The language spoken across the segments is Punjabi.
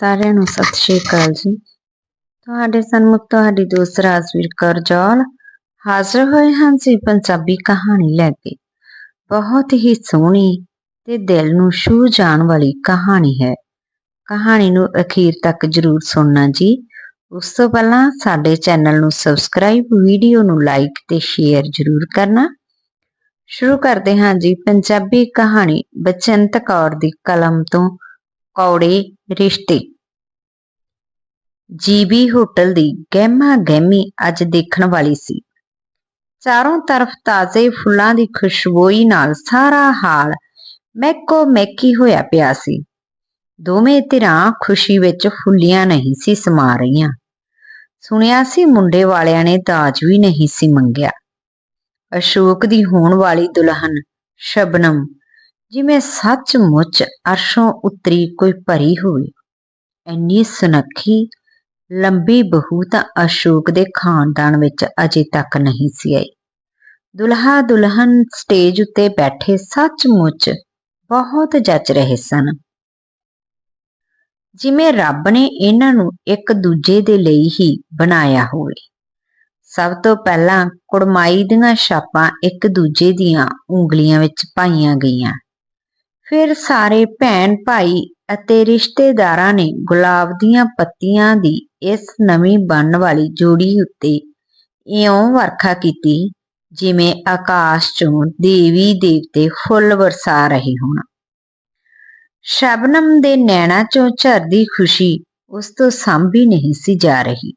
ਸਾਰਿਆਂ ਨੂੰ ਸਤਿ ਸ਼੍ਰੀ ਅਕਾਲ ਜੀ। ਤੁਹਾਡੇ ਸਨਮੁਖ ਤੁਹਾਡੀ ਦੋਸਤ ਰਾਜਵੀਰ ਕੌਰ ਜੌਲ ਹਾਜ਼ਰ ਹੋਏ ਹਨ ਜੀ ਪੰਜਾਬੀ ਕਹਾਣੀ ਲੈ ਕੇ। ਬਹੁਤ ਹੀ ਸੋਹਣੀ ਤੇ ਦਿਲ ਨੂੰ ਛੂ ਜਾਣ ਵਾਲੀ ਕਹਾਣੀ ਹੈ। ਕਹਾਣੀ ਨੂੰ ਅਖੀਰ ਤੱਕ ਜਰੂਰ ਸੁਣਨਾ ਜੀ। ਉਸ ਤੋਂ ਪਹਿਲਾਂ ਸਾਡੇ ਚੈਨਲ ਨੂੰ ਸਬਸਕ੍ਰਾਈਬ, ਵੀਡੀਓ ਨੂੰ ਲਾਈਕ ਤੇ ਸ਼ੇਅਰ ਜਰੂਰ ਕਰਨਾ। ਸ਼ੁਰੂ ਕਰਦੇ ਹਾਂ ਜੀ ਪੰਜਾਬੀ ਕਹਾਣੀ ਬਚੰਤ ਕੌਰ ਦੀ ਕਲਮ ਤੋਂ ਕੌੜੇ ਰਿਸ਼ਤੇ। ਜੀਬੀ ਹੋਟਲ ਦੀ ਗਹਿਮਾ ਗਹਿਮੀ ਅੱਜ ਦੇਖਣ ਵਾਲੀ ਸੀ। ਚਾਰੋਂ ਤਰਫ ਤਾਜ਼ੇ ਫੁੱਲਾਂ ਦੀ ਖੁਸ਼ਬੋਈ ਨਾਲ ਸਾਰਾ ਹਾਲ ਮਹਿਕੋ ਮਹਿਕੀ ਹੋਇਆ ਪਿਆ ਸੀ। ਦੋਵੇਂ ਧਿਰਾਂ ਖੁਸ਼ੀ ਵਿੱਚ ਫੁੱਲੀਆਂ ਨਹੀਂ ਸੀ ਸਮਾ ਰਹੀਆਂ। ਸੁਣਿਆ ਸੀ ਮੁੰਡੇ ਵਾਲਿਆਂ ਨੇ ਦਾਜ ਵੀ ਨਹੀਂ ਸੀ ਮੰਗਿਆ। ਅਸ਼ੋਕ ਦੀ ਹੋਣ ਵਾਲੀ ਦੁਲਹਨ, ਸ਼ਬਨਮ ਜਿਵੇਂ ਸੱਚਮੁੱਚ ਅਰਸ਼ੋਂ ਉਤਰੀ ਕੋਈ ਭਰੀ ਹੋਵੇ, ਇੰਨੀ ਸੁਨੱਖੀ, ਲੰਬੀ ਬਹੂ ਤਾਂ ਅਸ਼ੋਕ ਦੇ ਖਾਨਦਾਨ ਵਿੱਚ ਅਜੇ ਤੱਕ ਨਹੀਂ ਸੀ ਆਈ। ਦੁਲਹਾ ਦੁਲਹਨ ਸਟੇਜ ਉੱਤੇ ਬੈਠੇ ਸੱਚਮੁੱਚ ਬਹੁਤ ਜੱਜ ਰਹੇ ਸਨ। ਜਿਵੇਂ ਰੱਬ ਨੇ ਇਹਨਾਂ ਨੂੰ ਇੱਕ ਦੂਜੇ ਦੇ ਲਈ ਹੀ ਬਣਾਇਆ ਹੋਵੇ। ਸਭ ਤੋਂ ਪਹਿਲਾਂ ਕੁੜਮਾਈ ਦੀਆਂ ਛਾਪਾਂ ਇੱਕ ਦੂਜੇ ਦੀਆਂ ਉਂਗਲੀਆਂ ਵਿੱਚ ਪਾਈਆਂ ਗਈਆਂ। ਫਿਰ ਸਾਰੇ ਭੈਣ ਭਾਈ ਅਤੇ ਰਿਸ਼ਤੇਦਾਰਾਂ ਨੇ ਗੁਲਾਬ ਦੀਆਂ ਪੱਤੀਆਂ ਦੀ ਇਸ ਨਵੀਂ ਬਣਨ ਵਾਲੀ ਜੋੜੀ ਉੱਤੇ ਇਉਂ ਵਰਖਾ ਕੀਤੀ ਜਿਵੇਂ ਆਕਾਸ਼ ਚੋਂ ਦੇਵੀ ਦੇਵਤੇ ਫੁੱਲ ਵਰਸਾ ਰਹੇ ਹੋਣ। ਸ਼ਬਨਮ ਦੇ ਨੈਣਾ ਚੋਂ ਝਰਦੀ ਖੁਸ਼ੀ ਉਸ ਤੋਂ ਸੰਭੀ ਨਹੀਂ ਸੀ ਜਾ ਰਹੀ।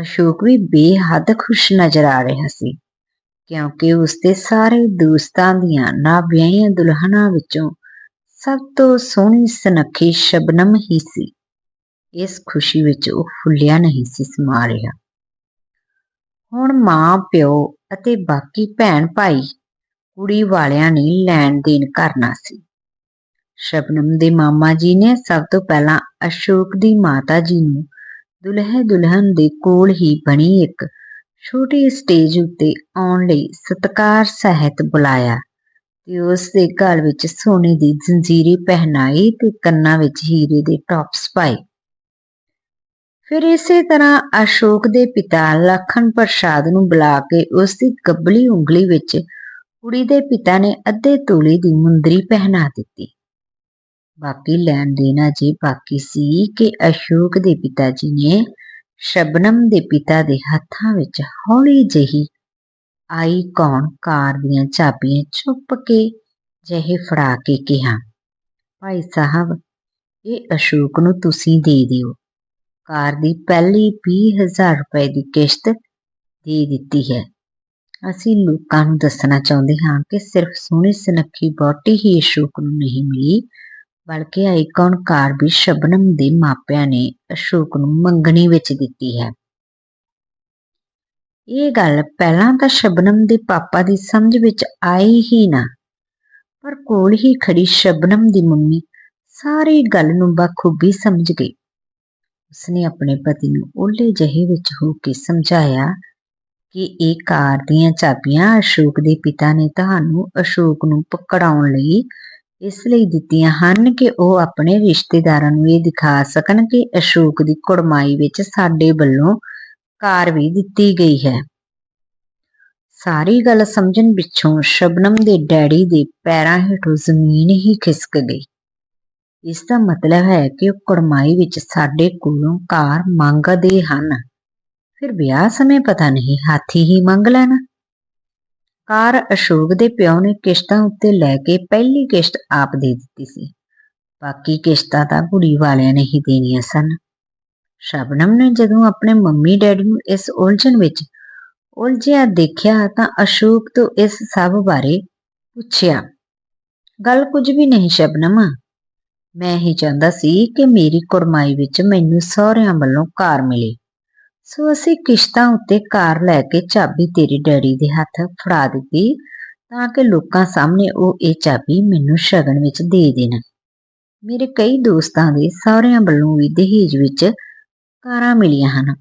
ਅਸ਼ੋਕ ਵੀ ਬੇਹੱਦ ਖੁਸ਼ ਨਜ਼ਰ ਆ ਰਿਹਾ ਸੀ। ਕਿਉਂਕਿ ਉਸਦੇ ਸਾਰੇ ਦੋਸਤਾਂ ਦੀਆਂ ਨਾ ਵਿਆਹੀਆਂ ਦੁਲਹਨਾਂ ਵਿੱਚੋਂ ਸਭ ਤੋਂ ਸੋਹਣੀ ਸੁਨੱਖੀ ਸ਼ਬਨਮ ਹੀ ਸੀ। ਇਸ ਖੁਸ਼ੀ ਵਿੱਚ ਉਹ ਫੁੱਲਿਆ ਨਹੀਂ ਸੀ, ਸਮਾ ਰਿਹਾ। ਹੁਣ ਮਾਂ, ਪਿਓ ਅਤੇ ਬਾਕੀ ਭੈਣ ਭਾਈ ਕੁੜੀ ਵਾਲਿਆਂ ਨੇ ਲੈਣ ਦੇਣ ਕਰਨਾ ਸੀ। ਸ਼ਬਨਮ ਦੇ ਮਾਮਾ ਜੀ ਨੇ ਸਭ ਤੋਂ ਪਹਿਲਾਂ ਅਸ਼ੋਕ ਦੀ ਮਾਤਾ ਜੀ ਨੂੰ ਦੁਲਹੇ ਦੁਲਹਨ ਦੇ ਕੋਲ ਹੀ ਬਣੀ ਇੱਕ ਛੋਟੀ ਸਟੇਜ ਉੱਤੇ ਆਉਣ ਲਈ ਸਤਕਾਰ ਸਹਿਤ ਬੁਲਾਇਆ ਤੇ ਉਸ ਦੇ ਗਲ ਵਿੱਚ ਸੋਨੇ ਦੀ ਜ਼ੰਜੀਰੀ ਪਹਿਨਾਈ ਤੇ ਕੰਨਾਂ ਵਿੱਚ ਹੀਰੇ ਦੇ ਟੌਪਸ ਪਾਏ। ਫਿਰ ਇਸੇ ਤਰ੍ਹਾਂ ਅਸ਼ੋਕ ਦੇ ਪਿਤਾ ਲਖਨ ਪ੍ਰਸਾਦ ਨੂੰ ਬੁਲਾ ਕੇ ਉਸ ਦੀ ਗੱਬਲੀ ਉਂਗਲੀ ਵਿੱਚ ਕੁੜੀ ਦੇ ਪਿਤਾ ਨੇ ਅੱਧੇ ਤੋਲੇ ਦੀ ਮੁੰਦਰੀ ਪਹਿਨਾ ਦਿੱਤੀ। ਬਾਕੀ ਲੈਣ ਦੇਣਾ ਜੀ ਬਾਕੀ ਸੀ ਕਿ ਅਸ਼ੋਕ ਦੇ ਪਿਤਾ ਜੀ ਨੇ ਸ਼ਬਨਮ ਦੇ ਪਿਤਾ ਦੇ ਹੱਥਾਂ ਵਿੱਚ ਹੌਲੀ ਜਿਹੀ ਆਈ ਕੌਣ ਕਾਰ ਦੀਆਂ ਚਾਬੀਆਂ ਚੁੱਪ ਕੇ ਜਿਹੇ ਫੜਾ ਕੇ ਕਿਹਾ, ਭਾਈ ਸਾਹਿਬ, ਇਹ ਅਸ਼ੋਕ ਨੂੰ ਤੁਸੀਂ ਦੇ ਦਿਓ। ਕਾਰ ਦੀ ਪਹਿਲੀ 20000 ਰੁਪਏ ਦੀ ਕਿਸ਼ਤ ਦੇ ਦਿੱਤੀ ਹੈ। ਅਸੀਂ ਲੋਕਾਂ ਨੂੰ ਦੱਸਣਾ ਚਾਹੁੰਦੇ ਹਾਂ ਕਿ ਸਿਰਫ ਸੋਹਣੀ ਸੁਨੱਖੀ ਬੋਟੀ ਹੀ ਅਸ਼ੋਕ ਨੂੰ ਨਹੀਂ ਮਿਲੀ ਬਲਕਿ ਆਈਕਨ ਕਾਰ ਵੀ ਸ਼ਬਨਮ ਦੇ ਮਾਪਿਆਂ ਨੇ ਅਸ਼ੋਕ ਨੂੰ ਮੰਗਣੀ ਵਿੱਚ ਦਿੱਤੀ ਹੈ। ਇਹ ਗੱਲ ਪਹਿਲਾਂ ਤਾਂ ਸ਼ਬਨਮ ਦੇ ਪਾਪਾ ਦੀ ਸਮਝ ਵਿੱਚ ਆਈ ਹੀ ਨਾ, ਪਰ ਕੋਲ ਹੀ ਖੜੀ ਸ਼ਬਨਮ ਦੀ ਮੰਮੀ ਸਾਰੀ ਗੱਲ ਨੂੰ ਬਖੂਬੀ ਸਮਝ ਗਈ। ਉਸਨੇ ਆਪਣੇ ਪਤੀ ਨੂੰ ਓਲੇ ਜਹੇ ਵਿੱਚ ਹੋ ਕੇ ਸਮਝਾਇਆ ਕਿ ਇਹ ਕਾਰ ਦੀਆਂ ਚਾਬੀਆਂ ਅਸ਼ੋਕ ਦੇ ਪਿਤਾ ਨੇ ਤੁਹਾਨੂੰ ਅਸ਼ੋਕ ਨੂੰ ਪਕੜਾਉਣ ਲਈ ਇਸ ਲਈ ਦਿੱਤੀਆਂ ਹਨ ਕਿ ਉਹ ਆਪਣੇ ਰਿਸ਼ਤੇਦਾਰਾਂ ਨੂੰ ਇਹ ਦਿਖਾ ਸਕਣ ਕਿ ਅਸ਼ੋਕ ਦੀ ਕੁੜਮਾਈ ਵਿੱਚ ਸਾਡੇ ਵੱਲੋਂ ਕਾਰ ਵੀ ਦਿੱਤੀ ਗਈ ਹੈ। ਸਾਰੀ ਗੱਲ ਸਮਝਣ ਪਿੱਛੋਂ ਸ਼ਬਨਮ ਦੇ ਡੈਡੀ ਦੇ ਪੈਰਾਂ ਹੇਠੋਂ ਜ਼ਮੀਨ ਹੀ ਖਿਸਕ ਗਈ। ਇਸ ਦਾ ਮਤਲਬ ਹੈ ਕਿ ਉਹ ਕੁੜਮਾਈ ਵਿੱਚ ਸਾਡੇ ਕੋਲੋਂ ਕਾਰ ਮੰਗਦੇ ਹਨ। ਫਿਰ ਵਿਆਹ ਸਮੇਂ ਪਤਾ ਨਹੀਂ ਹਾਥੀ ਹੀ ਮੰਗ ਲੈਣਾ। ਕਾਰ ਅਸ਼ੋਕ ਦੇ ਪਿਓ ਨੇ ਕਿਸ਼ਤਾਂ ਉੱਤੇ ਲੈ ਕੇ ਪਹਿਲੀ ਕਿਸ਼ਤ ਆਪ ਦੇ ਦਿੱਤੀ ਸੀ। ਬਾਕੀ ਕਿਸ਼ਤਾਂ ਤਾਂ ਕੁੜੀ ਵਾਲਿਆਂ ਨੇ ਹੀ ਦੇਣੀਆਂ ਸਨ। ਸ਼ਬਨਮ ਨੇ ਜਦੋਂ ਆਪਣੇ ਮੰਮੀ ਡੈਡੀ ਨੂੰ ਇਸ ਉਲਝਣ ਵਿੱਚ ਉਲਝਿਆ ਦੇਖਿਆ ਤਾਂ ਅਸ਼ੋਕ ਤੋਂ ਇਸ ਸਭ ਬਾਰੇ ਪੁੱਛਿਆ, ਗੱਲ ਕੁਝ ਵੀ ਨਹੀਂ ਸ਼ਬਨਮ। ਮੈਂ ਹੀ ਚਾਹੁੰਦਾ ਸੀ ਕਿ ਮੇਰੀ ਕੁਰਮਾਈ ਵਿੱਚ ਮੈਨੂੰ ਸਹੁਰਿਆਂ ਵੱਲੋਂ ਕਾਰ ਮਿਲੇ। ਸੋ ਅਸੀਂ ਕਿਸ਼ਤਾਂ ਉੱਤੇ ਕਾਰ ਲੈ ਕੇ ਚਾਬੀ ਤੇਰੇ ਡੈਡੀ ਦੇ ਹੱਥ ਫੜਾ ਦਿੱਤੀ ਤਾਂ ਕਿ ਲੋਕਾਂ ਸਾਹਮਣੇ ਉਹ ਇਹ ਚਾਬੀ ਮੈਨੂੰ ਸ਼ਗਨ ਵਿੱਚ ਦੇ ਦੇਣ। ਮੇਰੇ ਕਈ ਦੋਸਤਾਂ ਦੇ ਸਹੁਰਿਆਂ ਵੱਲੋਂ ਵੀ ਦਹੇਜ ਵਿੱਚ ਕਾਰਾਂ ਮਿਲੀਆਂ ਹਨ,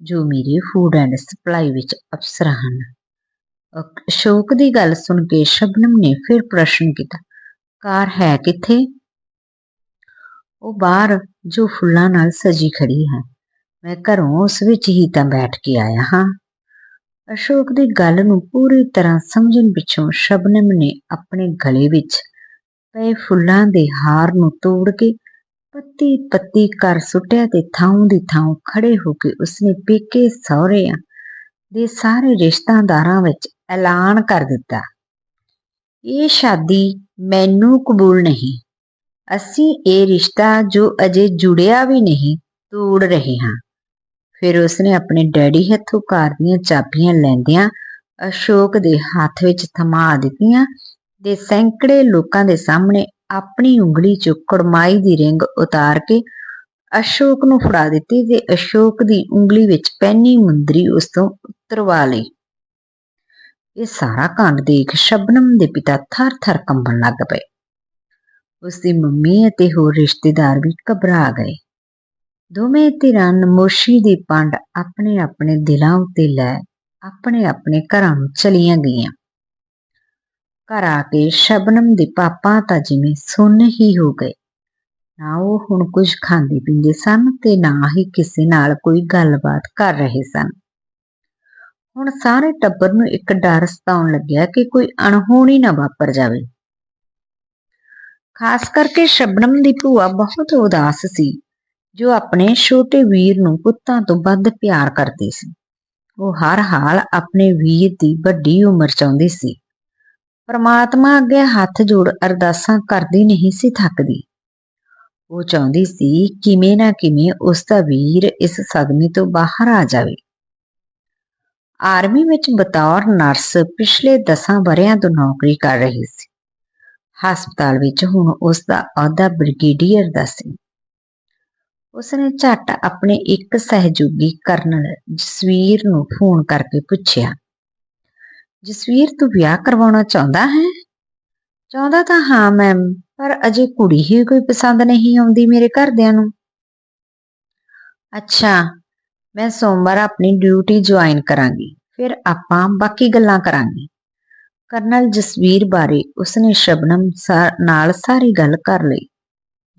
ਜੋ ਮੇਰੇ ਫੂਡ ਐਂਡ ਸਪਲਾਈ ਵਿੱਚ ਅਫਸਰ ਹਨ। ਅਸ਼ੋਕ ਦੀ ਗੱਲ ਸੁਣ ਕੇ ਸ਼ਬਨਮ ਨੇ ਫਿਰ ਪ੍ਰਸ਼ਨ ਕੀਤਾ, ਕਾਰ ਹੈ ਕਿੱਥੇ? ਉਹ ਬਾਹਰ ਜੋ ਫੁੱਲਾਂ ਨਾਲ ਸਜੀ ਖੜੀ ਹੈ। ਮੈਂ ਘਰੋਂ ਉਸ ਵਿੱਚ ਹੀ ਤਾਂ ਬੈਠ ਕੇ ਆਇਆ ਹਾਂ। ਅਸ਼ੋਕ ਦੀ ਗੱਲ ਨੂੰ ਪੂਰੀ ਤਰ੍ਹਾਂ ਸਮਝਣ ਪਿੱਛੋਂ ਸ਼ਬਨਮ ਨੇ ਆਪਣੇ ਗਲੇ ਵਿੱਚ ਪਏ ਫੁੱਲਾਂ ਦੇ ਹਾਰ ਨੂੰ ਤੋੜ ਕੇ ਪੱਤੀ ਪੱਤੀ ਕਰ ਸੁੱਟਿਆ ਤੇ ਥਾਂ ਦੀ ਥਾਂ ਖੜੇ ਹੋ ਕੇ ਉਸਨੇ ਪੇਕੇ ਸਹੁਰਿਆਂ ਦੇ ਸਾਰੇ ਰਿਸ਼ਤਾਦਾਰਾਂ ਵਿੱਚ ਐਲਾਨ ਕਰ ਦਿੱਤਾ। ਇਹ ਸ਼ਾਦੀ ਮੈਨੂੰ ਕਬੂਲ ਨਹੀਂ। ਅਸੀਂ ਇਹ ਰਿਸ਼ਤਾ ਜੋ ਅਜੇ ਜੁੜਿਆ ਵੀ ਨਹੀਂ ਤੋੜ ਰਹੇ ਹਾਂ। ਫਿਰ ਉਸਨੇ ਆਪਣੇ ਡੈਡੀ ਹੱਥੋਂ ਕਾਰ ਦੀਆਂ ਚਾਬੀਆਂ ਲੈਂਦਿਆਂ ਅਸ਼ੋਕ ਦੇ ਹੱਥ ਵਿੱਚ ਥਮਾ ਦਿੱਤੀਆਂ ਤੇ ਸੈਂਕੜੇ ਲੋਕਾਂ ਦੇ ਸਾਹਮਣੇ ਆਪਣੀ ਉਂਗਲੀ 'ਚੋਂ ਕੜਮਾਈ ਦੀ ਰਿੰਗ ਉਤਾਰ ਕੇ ਅਸ਼ੋਕ ਨੂੰ ਫੜਾ ਦਿੱਤੀ ਤੇ ਅਸ਼ੋਕ ਦੀ ਉਂਗਲੀ ਵਿੱਚ ਪੈਨੀ ਮੁੰਦਰੀ ਉਸ ਤੋਂ ਉਤਰਵਾ ਲਈ। ਇਹ ਸਾਰਾ ਕਾਂਡ ਦੇਖ ਸ਼ਬਨਮ ਦੇ ਪਿਤਾ ਥਰ-ਥਰ ਕੰਬਣ ਲੱਗ ਪਏ। ਉਸ ਦੀ ਮੰਮੀ ਅਤੇ ਹੋਰ ਰਿਸ਼ਤੇਦਾਰ ਵੀ ਘਬਰਾ ਗਏ। ਦੋਵੇਂ ਧਿਰਾਂ ਨਮੋਸ਼ੀ ਦੀ ਪੰਡ ਆਪਣੇ ਆਪਣੇ ਦਿਲਾਂ ਉੱਤੇ ਲੈ ਆਪਣੇ ਆਪਣੇ ਘਰਾਂ ਨੂੰ ਚਲੀਆਂ ਗਈਆਂ। ਘਰ ਆ ਕੇ ਸ਼ਬਨਮ ਦੇ ਪਾਪਾ ਤਾਂ ਜਿਵੇਂ ਸੁੰਨ ਹੀ ਹੋ ਗਏ। ਨਾ ਉਹ ਹੁਣ ਕੁਝ ਖਾਂਦੇ ਪੀਂਦੇ ਸਨ ਤੇ ਨਾ ਹੀ ਕਿਸੇ ਨਾਲ ਕੋਈ ਗੱਲਬਾਤ ਕਰ ਰਹੇ ਸਨ। ਹੁਣ ਸਾਰੇ ਟੱਬਰ ਨੂੰ ਇੱਕ ਡਰ ਸਤਾਉਣ ਲੱਗਿਆ ਕਿ ਕੋਈ ਅਣਹੋਣੀ ਨਾ ਵਾਪਰ ਜਾਵੇ। ਖਾਸ ਕਰਕੇ ਸ਼ਬਨਮ ਦੀ ਭੂਆ ਬਹੁਤ ਉਦਾਸ ਸੀ। ਜੋ ਆਪਣੇ ਛੋਟੇ ਵੀਰ ਨੂੰ ਪੁੱਤਾਂ ਤੋਂ ਵੱਧ ਪਿਆਰ ਕਰਦੀ ਸੀ। ਉਹ ਹਰ ਹਾਲ ਆਪਣੇ ਵੀਰ ਦੀ ਵੱਡੀ ਉਮਰ ਚਾਹੁੰਦੀ ਸੀ। ਪਰਮਾਤਮਾ ਅੱਗੇ ਹੱਥ ਜੋੜ ਅਰਦਾਸਾਂ ਕਰਦੀ ਨਹੀਂ ਸੀ ਥੱਕਦੀ। ਉਹ ਚਾਹੁੰਦੀ ਸੀ ਕਿਵੇਂ ਨਾ ਕਿਵੇਂ ਉਸ ਦਾ ਵੀਰ ਇਸ ਸਦਮੇ ਤੋਂ ਬਾਹਰ ਆ ਜਾਵੇ। ਆਰਮੀ ਵਿੱਚ ਬਤੌਰ ਨਰਸ ਪਿਛਲੇ 10 ਵਰਿਆਂ ਤੋਂ ਨੌਕਰੀ ਕਰ ਰਹੀ ਸੀ। ਹਸਪਤਾਲ ਵਿੱਚ ਹੁਣ ਉਸ ਦਾ ਅਹੁਦਾ ਬ੍ਰਿਗੇਡੀਅਰ ਦਾ ਸੀ। ਉਸਨੇ ਝੱਟ ਆਪਣੇ ਇੱਕ ਸਹਿਯੋਗੀ ਕਰਨਲ ਜਸਵੀਰ ਨੂੰ ਫੋਨ ਕਰਕੇ ਪੁੱਛਿਆ, ਜਸਵੀਰ, ਤੂੰ ਵਿਆਹ ਕਰਵਾਉਣਾ ਚਾਹੁੰਦਾ ਹੈ? ਚਾਹੁੰਦਾ ਤਾਂ ਹਾਂ ਮੈਮ ਪਰ ਅਜੇ ਕੁੜੀ ਹੀ ਕੋਈ ਪਸੰਦ ਨਹੀਂ ਆਉਂਦੀ ਮੇਰੇ ਘਰਦਿਆਂ ਨੂੰ। ਅੱਛਾ, ਮੈਂ ਸੋਮਵਾਰ ਆਪਣੀ ਡਿਊਟੀ ਜੁਆਇਨ ਕਰਾਂਗੀ, ਫਿਰ ਆਪਾਂ ਬਾਕੀ ਗੱਲਾਂ ਕਰਾਂਗੇ। ਕਰਨਲ ਜਸਵੀਰ ਬਾਰੇ ਉਸਨੇ ਸ਼ਬਨਮ ਨਾਲ ਸਾਰੀ ਗੱਲ ਕਰ ਲਈ।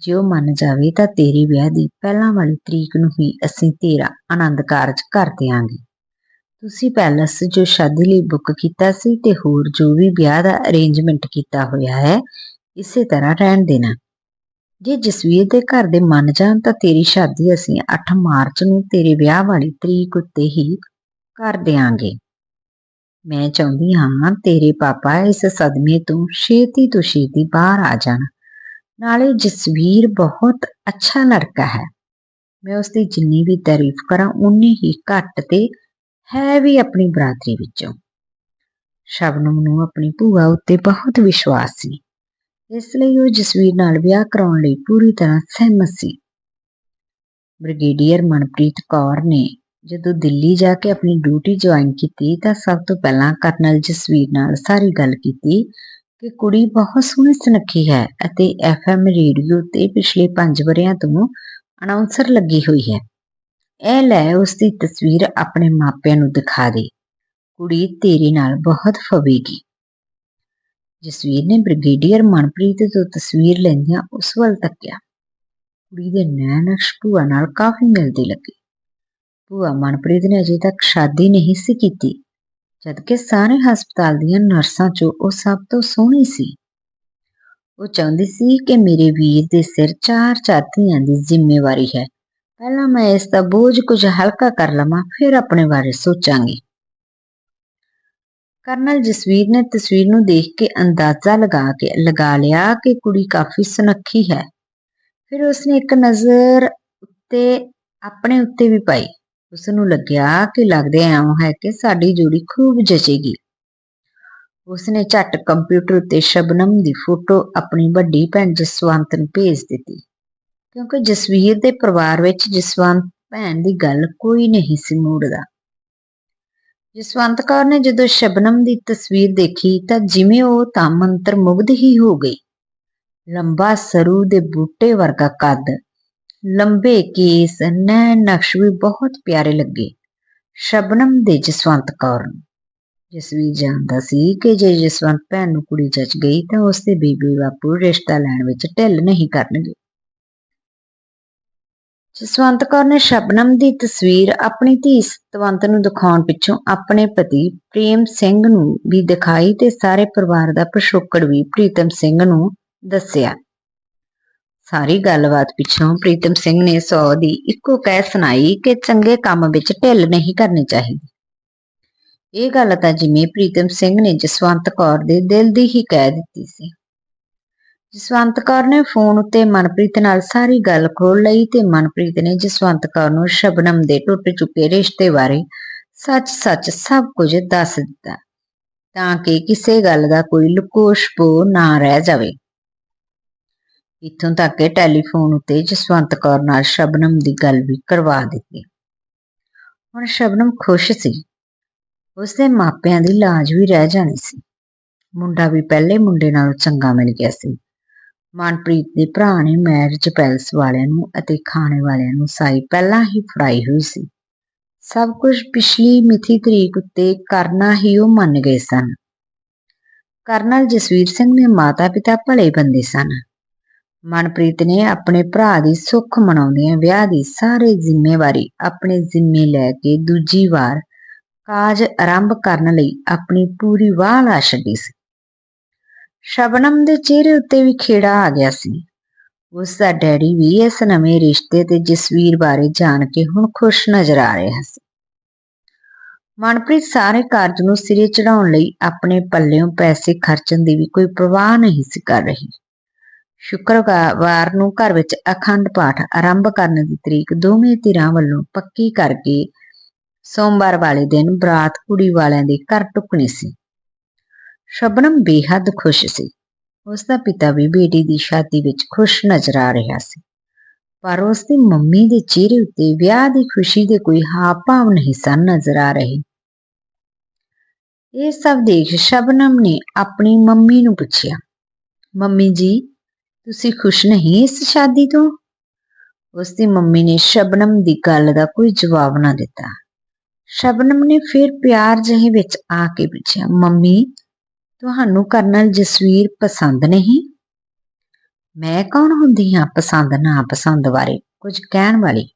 ਜੇ ਉਹ ਮੰਨ ਜਾਵੇ ਤਾਂ ਤੇਰੇ ਵਿਆਹ ਦੀ ਪਹਿਲਾਂ ਵਾਲੀ ਤਰੀਕ ਨੂੰ ਹੀ ਅਸੀਂ ਤੇਰਾ ਆਨੰਦ ਕਾਰਜ ਕਰ ਦਿਆਂਗੇ। ਤੁਸੀਂ ਪੈਲਸ ਜੋ ਸ਼ਾਦੀ ਲਈ ਬੁੱਕ ਕੀਤਾ ਸੀ ਤੇ ਹੋਰ ਜੋ ਵੀ ਵਿਆਹ ਦਾ ਅਰੇਂਜਮੈਂਟ ਕੀਤਾ ਹੋਇਆ ਹੈ, ਇਸੇ ਤਰ੍ਹਾਂ ਰਹਿਣ ਦੇਣਾ। ਜੇ ਜਸਵੀਰ ਦੇ ਘਰ ਦੇ ਮੰਨ ਜਾਣ ਤਾਂ ਤੇਰੀ ਸ਼ਾਦੀ ਅਸੀਂ 8 ਮਾਰਚ ਨੂੰ ਤੇਰੇ ਵਿਆਹ ਵਾਲੀ ਤਰੀਕ ਉੱਤੇ ਹੀ ਕਰ ਦੇਵਾਂਗੇ ਮੈਂ ਚਾਹੁੰਦੀ ਹਾਂ ਤੇਰੇ ਪਾਪਾ ਇਸ ਸਦਮੇ ਤੋਂ ਛੇਤੀ ਤੋਂ ਛੇਤੀ ਬਾਹਰ ਆ ਜਾਣ। ਨਾਲੇ ਜਸਵੀਰ ਬਹੁਤ ਅੱਛਾ ਲੜਕਾ ਹੈ। ਮੈਂ ਉਸ ਦੀ ਜਿੰਨੀ ਵੀ ਤਾਰੀਫ ਕਰਾਂ ਉਨੀ ਹੀ ਘੱਟ ਤੇ ਹੈ ਵੀ ਆਪਣੀ ਬਰਾਦਰੀ ਵਿੱਚੋਂ। ਸ਼ਬਨਮ ਨੂੰ ਆਪਣੀ ਭੂਆ ਉੱਤੇ ਬਹੁਤ ਵਿਸ਼ਵਾਸ ਸੀ। ਇਸ ਲਈ ਉਹ ਜਸਵੀਰ ਨਾਲ ਵਿਆਹ ਕਰਾਉਣ ਲਈ ਪੂਰੀ ਤਰ੍ਹਾਂ ਸਹਿਮਤ ਸੀ। ਬ੍ਰਿਗੇਡੀਅਰ ਮਨਪ੍ਰੀਤ ਕੌਰ ਨੇ ਜਦੋਂ ਦਿੱਲੀ ਜਾ ਕੇ ਆਪਣੀ ਡਿਊਟੀ ਜੁਆਇਨ ਕੀਤੀ ਤਾਂ ਸਭ ਤੋਂ ਪਹਿਲਾਂ ਕਰਨਲ ਜਸਵੀਰ ਨਾਲ ਸਾਰੀ ਗੱਲ ਕੀਤੀ ਕਿ ਕੁੜੀ ਬਹੁਤ ਸੋਹਣੀ ਸੁਨੱਖੀ ਹੈ ਅਤੇ ਐਫਐਮ ਰੇਡੀਓ ਤੇ ਪਿਛਲੇ 5 ਵਰਿਆਂ ਤੋਂ ਅਨਾਉਂਸਰ ਲੱਗੀ ਹੋਈ ਹੈ। ਇਹ ਲੈ ਉਸ ਦੀ ਤਸਵੀਰ ਆਪਣੇ ਮਾਪਿਆਂ ਨੂੰ ਦਿਖਾ ਦੇ। ਕੁੜੀ ਤੇਰੇ ਨਾਲ ਬਹੁਤ ਫਵੇਗੀ। ਜਸਵੀਰ ਨੇ ਬ੍ਰਿਗੇਡੀਅਰ ਮਨਪ੍ਰੀਤ ਤੋਂ ਤਸਵੀਰ ਲੈਂਦਿਆਂ ਉਸ ਵੱਲ ਤੱਕਿਆ। ਕੁੜੀ ਦੇ ਨੈਣ ਭੂਆ ਨਾਲ ਕਾਫੀ ਮਿਲਦੇ ਲੱਗੇ। ਭੂਆ ਮਨਪ੍ਰੀਤ ਨੇ ਅਜੇ ਤੱਕ ਸ਼ਾਦੀ ਨਹੀਂ ਸੀ ਕੀਤੀ। ਜਦਕਿ ਸਾਰੇ ਹਸਪਤਾਲ ਦੀਆਂ ਨਰਸਾਂ 'ਚੋਂ ਉਹ ਸਭ ਤੋਂ ਸੋਹਣੀ ਸੀ। ਉਹ ਚਾਹੁੰਦੀ ਸੀ ਕਿ ਮੇਰੇ ਵੀਰ ਦੇ ਸਿਰ ਚਾਰ ਚਾਤੀਆਂ ਦੀ ਜ਼ਿੰਮੇਵਾਰੀ ਹੈ। ਪਹਿਲਾਂ ਮੈਂ ਇਸ ਦਾ ਬੋਝ ਕੁਝ ਹਲਕਾ ਕਰ ਲਵਾਂ, ਫਿਰ ਆਪਣੇ ਬਾਰੇ ਸੋਚਾਂਗੀ। ਕਰਨਲ ਜਸਵੀਰ ਨੇ ਤਸਵੀਰ ਨੂੰ ਦੇਖ ਕੇ ਅੰਦਾਜ਼ਾ ਲਗਾ ਕੇ, ਲਗਾ ਲਿਆ ਕਿ ਕੁੜੀ ਕਾਫੀ ਸੁਨੱਖੀ ਹੈ। ਫਿਰ ਉਸਨੇ ਇੱਕ ਨਜ਼ਰ ਉੱਤੇ, ਆਪਣੇ ਉੱਤੇ ਵੀ ਪਾਈ। ਉਸ ਨੂੰ ਲੱਗਿਆ ਕਿ ਲੱਗਦੇ ਐਂ ਹੈ ਕਿ ਸਾਡੀ ਜੋੜੀ ਖੂਬ ਜਚੇਗੀ। ਉਸਨੇ ਝੱਟ ਕੰਪਿਊਟਰ ਉੱਤੇ ਸ਼ਬਨਮ ਦੀ ਫੋਟੋ ਆਪਣੀ ਵੱਡੀ ਭੈਣ ਜਸਵੰਤ ਨੂੰ ਭੇਜ ਦਿੱਤੀ। ਕਿਉਂਕਿ ਜਸਵੀਰ ਦੇ ਪਰਿਵਾਰ ਵਿੱਚ ਜਸਵੰਤ ਭੈਣ ਦੀ ਗੱਲ ਕੋਈ ਨਹੀਂ ਸੀ ਮੋੜਦਾ। ਜਸਵੰਤ ਕੌਰ ਨੇ ਜਦੋਂ ਸ਼ਬਨਮ ਦੀ ਤਸਵੀਰ ਦੇਖੀ ਤਾਂ ਜਿਵੇਂ ਉਹ ਤਾਂ ਮੰਤਰ ਮੁਗਧ ਹੀ ਹੋ ਗਈ। ਲੰਬਾ ਸਰੂ ਦੇ ਬੂਟੇ ਵਰਗਾ ਕੱਦ ਲੰਬੇ ਕੇਸ, ਨੈਣ ਨਕਸ਼ ਵੀ ਬਹੁਤ ਪਿਆਰੇ ਲੱਗੇ। ਸ਼ਬਨਮ ਦੇ ਜਸਵੰਤ ਕੌਰ ਨੂੰ। ਜਸਵੀਰ ਜਾਣਦਾ ਸੀ ਕਿ ਜੇ ਜਸਵੰਤ ਭੈਣ ਨੂੰ ਕੁੜੀ ਜੱਜ ਗਈ ਤਾਂ ਉਸ ਦੇ ਬੀਬੀ ਬਾਪੂ ਰਿਸ਼ਤਾ ਲੈਣ ਵਿੱਚ ਢਿੱਲ ਨਹੀਂ ਕਰਨਗੇ। ਜਸਵੰਤ ਕੌਰ ਨੇ ਸ਼ਬਨਮ ਦੀ ਤਸਵੀਰ ਆਪਣੀ ਧੀ ਸਤਵੰਤ ਨੂੰ ਦਿਖਾਉਣ ਪਿੱਛੋਂ ਆਪਣੇ ਪਤੀ ਪ੍ਰੇਮ ਸਿੰਘ ਨੂੰ ਵੀ ਦਿਖਾਈ ਤੇ ਸਾਰੇ ਪਰਿਵਾਰ ਦਾ ਪਿਛੋਕੜ ਵੀ ਪ੍ਰੀਤਮ ਸਿੰਘ ਨੂੰ ਦੱਸਿਆ। ਸਾਰੀ ਗੱਲਬਾਤ ਪਿੱਛੋਂ ਪ੍ਰੀਤਮ ਸਿੰਘ ਨੇ ਸੌ ਦੀ ਇੱਕੋ ਕਹਿ ਸੁਣਾਈ ਕਿ ਚੰਗੇ ਕੰਮ ਵਿੱਚ ਢਿੱਲ ਨਹੀਂ ਕਰਨੀ ਚਾਹੀਦੀ। ਇਹ ਗੱਲ ਤਾਂ ਜਿਵੇਂ ਪ੍ਰੀਤਮ ਸਿੰਘ ਨੇ ਜਸਵੰਤ ਕੌਰ ਦੇ ਦਿਲ ਦੀ ਹੀ ਕਹਿ ਦਿੱਤੀ ਸੀ। ਜਸਵੰਤ ਕੌਰ ਨੇ ਫੋਨ ਉੱਤੇ ਮਨਪ੍ਰੀਤ ਨਾਲ ਸਾਰੀ ਗੱਲ ਖੋਲ ਲਈ ਤੇ ਮਨਪ੍ਰੀਤ ਨੇ ਜਸਵੰਤ ਕੌਰ ਨੂੰ ਸ਼ਬਨਮ ਦੇ ਟੁੱਟ ਚੁੱਕੇ ਰਿਸ਼ਤੇ ਬਾਰੇ ਸੱਚ-ਸੱਚ ਸਭ ਕੁਝ ਦੱਸ ਦਿੱਤਾ, ਤਾਂ ਕਿ ਕਿਸੇ ਗੱਲ ਦਾ ਕੋਈ ਲੁਕੋਸ਼ਪੋ ਨਾ ਰਹਿ ਜਾਵੇ। ਇੱਥੋਂ ਤੱਕ ਕਿ ਟੈਲੀਫੋਨ ਉੱਤੇ ਜਸਵੰਤ ਕੌਰ ਨਾਲ ਸ਼ਬਨਮ ਦੀ ਗੱਲ ਵੀ ਕਰਵਾ ਦਿੱਤੀ। ਹੁਣ ਸ਼ਬਨਮ ਖੁਸ਼ ਸੀ। ਉਸਦੇ ਮਾਪਿਆਂ ਦੀ ਲਾਜ ਵੀ ਰਹਿ ਜਾਣੀ ਸੀ। ਮੁੰਡਾ ਵੀ ਪਹਿਲੇ ਮੁੰਡੇ ਨਾਲੋਂ ਚੰਗਾ ਮਿਲ ਗਿਆ ਸੀ। ਮਨਪ੍ਰੀਤ ਦੇ ਭਰਾ ਨੇ ਮੈਰਿਜ ਪੈਲਸ ਵਾਲਿਆਂ ਨੂੰ ਅਤੇ ਖਾਣੇ ਵਾਲਿਆਂ ਨੂੰ ਸਾਈ ਪਹਿਲਾਂ ਹੀ ਫੜਾਈ ਹੋਈ ਸੀ। ਸਭ ਕੁਝ ਪਿਛਲੀ ਮਿਥੀ ਤਰੀਕ ਉੱਤੇ ਕਰਨਾ ਹੀ ਉਹ ਮੰਨ ਗਏ ਸਨ। ਕਰਨਲ ਜਸਵੀਰ ਸਿੰਘ ਦੇ ਮਾਤਾ-ਪਿਤਾ ਭਲੇ ਬੰਦੇ ਸਨ। ਮਨਪ੍ਰੀਤ ਨੇ ਆਪਣੇ ਭਰਾ ਦੀ ਸੁੱਖ ਮਨਾਉਂਦਿਆਂ ਵਿਆਹ ਦੀ ਸਾਰੇ ਜ਼ਿੰਮੇਵਾਰੀ ਆਪਣੇ ਜ਼ਿੰਮੇ ਲੈ ਕੇ ਦੂਜੀ ਵਾਰ ਕਾਜ ਆਰੰਭ ਕਰਨ ਲਈ ਆਪਣੀ ਪੂਰੀ ਵਾਹ ਲਾ ਛੱਡੀ ਸੀ। ਸ਼ਬਨਮ ਦੇ ਚਿਹਰੇ ਉੱਤੇ ਵੀ ਖੇੜਾ ਆ ਗਿਆ ਸੀ। ਉਸ ਦਾ ਡੈਡੀ ਵੀ ਇਸ ਨਵੇਂ ਰਿਸ਼ਤੇ ਤੇ ਜਸਵੀਰ ਬਾਰੇ ਜਾਣ ਕੇ ਹੁਣ ਖੁਸ਼ ਨਜ਼ਰ ਆ ਰਿਹਾ ਸੀ। ਮਨਪ੍ਰੀਤ ਸਾਰੇ ਕਾਰਜ ਨੂੰ ਸਿਰੇ ਚੜਾਉਣ ਲਈ ਆਪਣੇ ਪੱਲਿਓਂ ਪੈਸੇ ਖਰਚਣ ਦੀ ਵੀ ਕੋਈ ਪ੍ਰਵਾਹ ਨਹੀਂ ਸੀ ਕਰ ਰਹੀ। ਸ਼ੁੱਕਰਵਾਰ ਨੂੰ ਘਰ ਵਿੱਚ ਅਖੰਡ ਪਾਠ ਆਰੰਭ ਕਰਨ ਦੀ ਤਰੀਕ ਦੋਵੇਂ ਧਿਰਾਂ ਵੱਲੋਂ ਪੱਕੀ ਕਰਕੇ ਸੋਮਵਾਰ ਵਾਲੇ ਦਿਨ ਬਰਾਤ ਕੁੜੀ ਵਾਲਿਆਂ ਦੇ ਘਰ ਟੁਕਣੀ ਸੀ। ਸ਼ਬਨਮ ਬੇਹੱਦ ਖੁਸ਼ ਸੀ। ਉਸ ਦਾ ਪਿਤਾ ਵੀ ਬੇਟੀ ਦੀ ਸ਼ਾਦੀ ਵਿੱਚ ਖੁਸ਼ ਨਜ਼ਰ ਆ ਰਿਹਾ ਸੀ। ਪਰ ਉਸ ਦੀ ਮੰਮੀ ਦੇ ਚਿਹਰੇ ਉੱਤੇ ਵਿਆਹ ਦੀ ਖੁਸ਼ੀ ਦੇ ਕੋਈ ਹਾਵ ਭਾਵ ਨਹੀਂ ਸਨ ਨਜ਼ਰ ਆ ਰਹੇ। ਇਹ ਸਭ ਦੇਖ ਸ਼ਬਨਮ ਨੇ ਆਪਣੀ ਮੰਮੀ ਨੂੰ ਪੁੱਛਿਆ, ਮੰਮੀ ਜੀ ਤੁਸੀਂ ਖੁਸ਼ ਨਹੀਂ ਇਸ ਸ਼ਾਦੀ ਤੋਂ? ਉਸ ਦੀ ਮੰਮੀ ਨੇ ਸ਼ਬਨਮ ਦੀ ਗੱਲ ਦਾ ਕੋਈ ਜਵਾਬ ਨਾ ਦਿੱਤਾ। ਸ਼ਬਨਮ ਨੇ ਫਿਰ ਪਿਆਰ ਜਿਹੇ ਵਿੱਚ ਆ ਕੇ ਪੁੱਛਿਆ, ਮੰਮੀ, ਤੁਹਾਨੂੰ ਕਰਨਲ ਜਸਵੀਰ ਪਸੰਦ ਨਹੀਂ? ਮੈਂ ਕੌਣ ਹੁੰਦੀ ਹਾਂ ਪਸੰਦ ਨਾ ਪਸੰਦ ਬਾਰੇ, ਕੁਝ ਕਹਿਣ ਵਾਲੀ?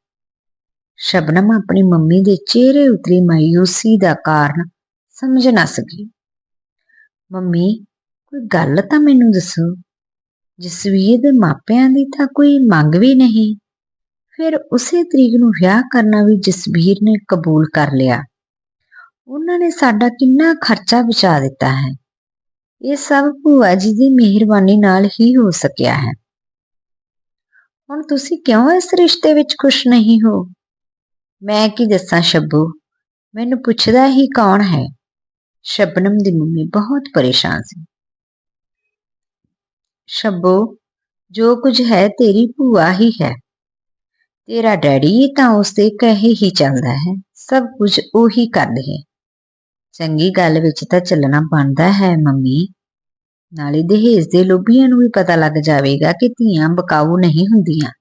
ਸ਼ਬਨਮ ਆਪਣੀ ਮੰਮੀ ਦੇ ਚਿਹਰੇ ਉਤਰੀ ਮਾਇੂਸੀ ਦਾ ਕਾਰਨ ਸਮਝ ਨਾ ਸਕੀ। ਮੰਮੀ, ਕੋਈ ਗੱਲ ਤਾਂ ਮੈਨੂੰ ਦੱਸੋ? ਜਸਵੀਰ ਦੇ ਮਾਪਿਆਂ ਦੀ ਤਾਂ ਕੋਈ ਮੰਗ ਵੀ ਨਹੀਂ। ਫਿਰ ਉਸੇ ਤਰੀਕ ਨੂੰ ਵਿਆਹ ਕਰਨਾ ਵੀ ਜਸਵੀਰ ਨੇ ਕਬੂਲ ਕਰ ਲਿਆ। ਉਹਨਾਂ ਨੇ ਸਾਡਾ ਕਿੰਨਾ ਖਰਚਾ ਬਚਾ ਦਿੱਤਾ ਹੈ। ਇਹ ਸਭ ਭੂਆ ਜੀ ਦੀ ਮਿਹਰਬਾਨੀ ਨਾਲ ਹੀ ਹੋ ਸਕਿਆ ਹੈ। ਹੁਣ ਤੁਸੀਂ ਕਿਉਂ ਇਸ ਰਿਸ਼ਤੇ ਵਿੱਚ ਖੁਸ਼ ਨਹੀਂ ਹੋ? ਮੈਂ ਕੀ ਦੱਸਾਂ ਸ਼ੱਬੂ ਮੈਨੂੰ ਪੁੱਛਦਾ ਹੀ ਕੌਣ ਹੈ? ਸ਼ਬਨਮ ਦੀ ਮੰਮੀ ਬਹੁਤ ਪਰੇਸ਼ਾਨ ਸੀ। ਸ਼ੱਬੂ ਜੋ ਕੁਝ ਹੈ ਤੇਰੀ ਭੂਆ ਹੀ ਹੈ। ਤੇਰਾ ਡੈਡੀ ਤਾਂ ਉਸਦੇ ਕਹੇ ਹੀ ਚੱਲਦਾ ਹੈ, ਸਭ ਕੁਝ ਉਹੀ ਕਰਦੇ ਹੈ ਚੰਗੀ ਗੱਲ ਵਿੱਚ ਤਾਂ ਚੱਲਣਾ ਬਣਦਾ ਹੈ, ਮੰਮੀ। ਨਾਲੇ ਦਹੇਜ ਦੇ ਲੋਭੀਆਂ ਨੂੰ ਵੀ ਪਤਾ ਲੱਗ ਜਾਵੇਗਾ ਕਿ ਧੀਆਂ ਬਕਾਊ ਨਹੀਂ ਹੁੰਦੀਆਂ।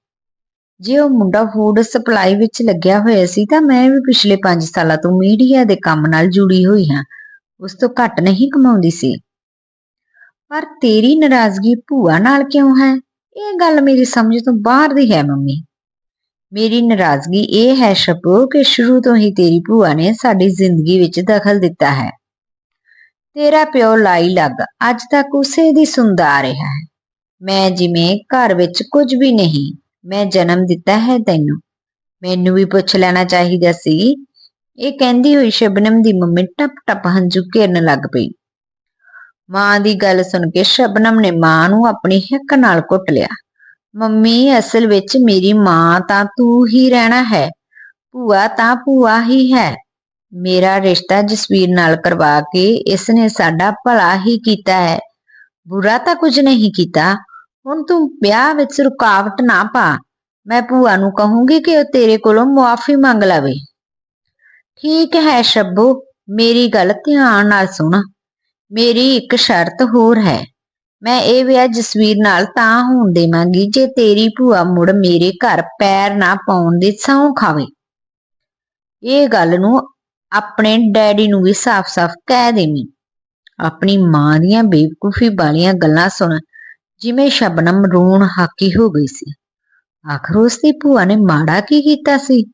ਜੇ ਉਹ ਮੁੰਡਾ ਫੂਡ ਸਪਲਾਈ ਵਿੱਚ ਲੱਗਿਆ ਹੋਇਆ ਸੀ, ਤਾਂ ਮੈਂ ਵੀ ਪਿਛਲੇ 5 ਸਾਲਾਂ ਤੋਂ ਮੀਡੀਆ ਦੇ ਕੰਮ ਨਾਲ ਜੁੜੀ ਹੋਈ ਹਾਂ। ਉਸ ਤੋਂ ਘੱਟ ਨਹੀਂ ਕਮਾਉਂਦੀ ਸੀ। ਪਰ ਤੇਰੀ ਨਾਰਾਜ਼ਗੀ ਭੂਆ ਨਾਲ ਕਿਉਂ ਹੈ? ਇਹ ਗੱਲ ਮੇਰੀ ਸਮਝ ਤੋਂ ਬਾਹਰ ਦੀ ਹੈ, ਮੰਮੀ। ਮੇਰੀ ਨਾਰਾਜ਼ਗੀ ਇਹ ਹੈ ਸ਼ਪੋ ਕਿ ਸ਼ੁਰੂ ਤੋਂ ਹੀ ਤੇਰੀ ਭੂਆ ਨੇ ਸਾਡੀ ਜ਼ਿੰਦਗੀ ਵਿੱਚ ਦਖਲ ਦਿੱਤਾ ਹੈ। ਤੇਰਾ ਪਿਓ ਲਾਈ ਲੱਗ ਅੱਜ ਤੱਕ ਉਸੇ ਦੀ ਸੁਣਦਾ ਆ ਰਿਹਾ ਹੈ। ਮੈਂ ਜਿਵੇਂ ਘਰ ਵਿੱਚ ਕੁਝ ਵੀ ਨਹੀਂ, ਮੈਂ ਜਨਮ ਦਿੱਤਾ ਹੈ ਤੈਨੂੰ। ਮੈਨੂੰ ਵੀ ਪੁੱਛ ਲੈਣਾ ਚਾਹੀਦਾ ਸੀ। ਇਹ ਕਹਿੰਦੀ ਹੋਈ ਸ਼ਬਨਮ ਦੀ ਮੰਮੀ ਟਪ ਟਪ ਹੰਝੂ ਘੇਰਨ ਲੱਗ ਪਈ। ਮਾਂ ਦੀ ਗੱਲ ਸੁਣ ਕੇ ਸ਼ਬਨਮ ਨੇ ਮਾਂ ਨੂੰ ਆਪਣੀ ਹਿੱਕ ਨਾਲ ਘੁੱਟ ਲਿਆ। ਮੰਮੀ, ਅਸਲ ਵਿੱਚ ਮੇਰੀ ਮਾਂ ਤਾਂ ਤੂੰ ਹੀ ਰਹਿਣਾ ਹੈ। ਭੂਆ ਤਾਂ ਭੂਆ ਹੀ ਹੈ। ਮੇਰਾ ਰਿਸ਼ਤਾ ਜਸਵੀਰ ਨਾਲ ਕਰਵਾ ਕੇ ਇਸ ਨੇ ਸਾਡਾ ਭਲਾ ਹੀ ਕੀਤਾ ਹੈ। ਬੁਰਾ ਤਾਂ ਕੁਝ ਨਹੀਂ ਕੀਤਾ। ਹੁਣ ਤੂੰ ਵਿਆਹ ਵਿੱਚ ਰੁਕਾਵਟ ਨਾ ਪਾ। ਮੈਂ ਭੂਆ ਨੂੰ ਕਹੂੰਗੀ ਕਿ ਉਹ ਤੇਰੇ ਕੋਲੋਂ ਮੁਆਫੀ ਮੰਗ ਲਵੇ। ਠੀਕ ਹੈ ਸ਼ੱਬੂ, ਮੇਰੀ ਗੱਲ ਧਿਆਨ ਨਾਲ ਸੁਣ। ਮੇਰੀ ਇੱਕ ਸ਼ਰਤ ਹੋਰ ਹੈ। ਮੈਂ ਇਹ ਵਿਆਹ ਜਸਵੀਰ ਨਾਲ ਤਾਂ ਹੋਣ ਦੇਵਾਂਗੀ ਜੇ ਤੇਰੀ ਭੂਆ ਮੁੜ ਮੇਰੇ ਘਰ ਪੈਰ ਨਾ ਪਾਉਣ ਦੀ ਸਹੁੰ ਖਾਵੇ। ਇਹ ਗੱਲ ਨੂੰ ਆਪਣੇ ਡੈਡੀ ਨੂੰ ਵੀ ਸਾਫ਼-ਸਾਫ਼ ਕਹਿ ਦੇਵੀਂ। ਆਪਣੀ ਮਾਂ ਦੀਆਂ ਬੇਵਕੂਫੀ ਵਾਲੀਆਂ ਗੱਲਾਂ ਸੁਣ ਜਿਵੇਂ ਸ਼ਬਨਮ ਰੋਣ ਹਾਕੀ ਹੋ ਗਈ ਸੀ। ਆਖਰ ਉਸ ਦੀ ਭੂਆ ਨੇ ਮਾੜਾ ਕੀ ਕੀਤਾ ਸੀ?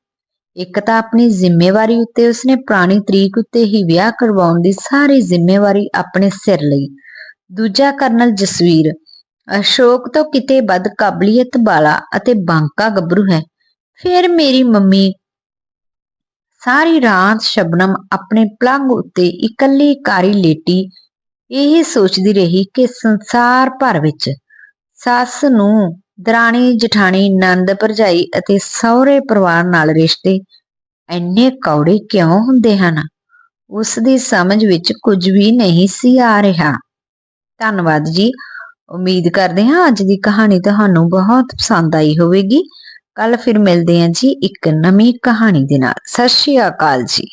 ਇੱਕ ਤਾਂ ਆਪਣੀ ਜ਼ਿੰਮੇਵਾਰੀ ਉੱਤੇ ਉਸਨੇ ਪੁਰਾਣੀ ਤਰੀਕ ਉੱਤੇ ਹੀ ਵਿਆਹ ਕਰਵਾਉਣ ਦੀ ਸਾਰੀ ਜ਼ਿੰਮੇਵਾਰੀ ਆਪਣੇ ਸਿਰ ਲਈ। ਦੂਜਾ ਕਰਨਲ ਜਸਵੀਰ, ਅਸ਼ੋਕ ਤੋਂ ਕਿਤੇ ਵੱਧ ਕਾਬਲੀਅਤ ਵਾਲਾ ਅਤੇ ਬਾਂਕਾ ਗੱਭਰੂ ਹੈ। ਫਿਰ ਮੇਰੀ ਮੰਮੀ, ਸਾਰੀ ਰਾਤ ਸ਼ਬਨਮ ਆਪਣੇ ਪਲੰਗ ਉੱਤੇ ਇਕੱਲੀ ਕਾਰੀ ਲੇਟੀ, ਇਹ ਸੋਚਦੀ ਰਹੀ ਕਿ ਸੰਸਾਰ ਭਰ ਵਿੱਚ ਸੱਸ ਨੂੰ ਦਰਾਣੀ, ਜਠਾਣੀ, ਨੰਦ, ਭਰਜਾਈ ਅਤੇ ਸਹੁਰੇ ਪਰਿਵਾਰ ਨਾਲ ਰਿਸ਼ਤੇ ਇੰਨੇ ਕੌੜੇ ਕਿਉਂ ਹੁੰਦੇ ਹਨ? ਉਸ ਦੀ ਸਮਝ ਵਿੱਚ ਕੁਝ ਵੀ ਨਹੀਂ ਸੀ ਆ ਰਿਹਾ। ਧੰਨਵਾਦ ਜੀ। ਉਮੀਦ ਕਰਦੇ ਹਾਂ ਅੱਜ ਦੀ ਕਹਾਣੀ ਤੁਹਾਨੂੰ ਬਹੁਤ ਪਸੰਦ ਆਈ ਹੋਵੇਗੀ। ਕੱਲ ਫਿਰ ਮਿਲਦੇ ਹਾਂ ਜੀ ਇੱਕ ਨਵੀਂ ਕਹਾਣੀ ਦੇ ਨਾਲ। ਸਤਿ ਸ਼੍ਰੀ ਅਕਾਲ ਜੀ।